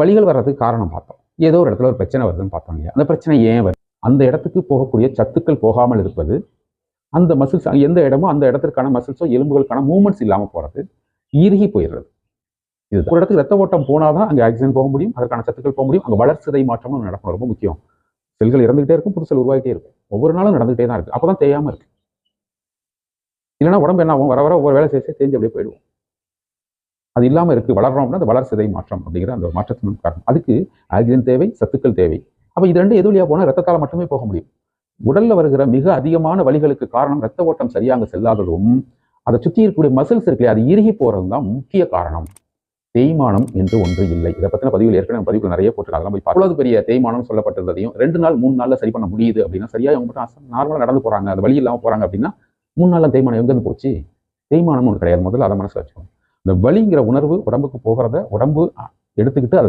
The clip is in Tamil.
வழிகள் வர்றதுக்கு காரணம் பார்த்தோம். ஏதோ ஒரு இடத்துல ஒரு பிரச்சனை வருதுன்னு பார்த்தோம் இல்லையா? அந்த பிரச்சனை ஏன் வருது? அந்த இடத்துக்கு போகக்கூடிய சத்துக்கள் போகாமல் இருப்பது அந்த மசில்ஸ் எந்த இடமோ அந்த இடத்திற்கான மசில்ஸோ எலும்புகளுக்கான மூமெண்ட்ஸ் இல்லாமல் போகிறது இறுகி போயிடுறது. இது ஒரு இடத்துக்கு ரத்த ஓட்டம் போனாதான் அங்கே ஆக்சிஜன் போக முடியும் அதற்கான சத்துக்கள் போக முடியும் அங்கே வளர்ச்சிதை மாற்றமும் நடக்கணும் ரொம்ப முக்கியம். செல்கள் இறந்துகிட்டே இருக்கும் புது செல் உருவாகிட்டே இருக்கும். ஒவ்வொரு நாளும் நடந்துகிட்டே தான் இருக்கு. அப்பதான் தேயாம இருக்கு. இல்லைன்னா உடம்பு என்ன ஆகும்? வர வர ஒவ்வொரு வேலை செய்ய செய்ய தேஞ்சு அப்படியே போயிடுவோம். அது இல்லாமல் இருக்கு. வளர்றோம் அப்படின்னா அந்த வளர்ச்சிதை மாற்றம் அப்படிங்கிற அந்த மாற்றத்தின் காரணம். அதுக்கு ஆக்சிஜன் தேவை சத்துக்கள் தேவை. அப்போ இது ரெண்டு எது வழியா போனால் ரத்தத்தால் மட்டுமே போக முடியும். உடல்ல வருகிற மிக அதிகமான வழிகளுக்கு காரணம் ரத்த ஓட்டம் சரியாக செல்லாததும் அதை சுற்றி இருக்கக்கூடிய மசில்ஸ் இருக்குல்லையா அது இறுகி போகிறதும் தான் முக்கிய காரணம். தேய்மானம் என்று ஒன்று இல்லை. இதை பற்றின பதிவில் ஏற்கனவே பதிவுகள் நிறைய போட்டிருக்காங்க. அதெல்லாம் போய் அவ்வளவு பெரிய தேய்மானம் சொல்லப்பட்டிருந்ததையும் ரெண்டு நாள் மூணு நாளில் சரி பண்ண முடியுது அப்படின்னா சரியாக அவங்க மட்டும் நார்மலாக நடந்து போகிறாங்க அந்த வழி இல்லாமல் போறாங்க அப்படின்னா மூணு நாளில் தேய்மானம் எங்கேருந்து போச்சு? தேய்மானம் ஒன்று கிடையாது. முதல்ல அதை மனசு வச்சு இந்த வலிங்கிற உணர்வு உடம்புக்கு போகிறத உடம்பு எடுத்துக்கிட்டு அதை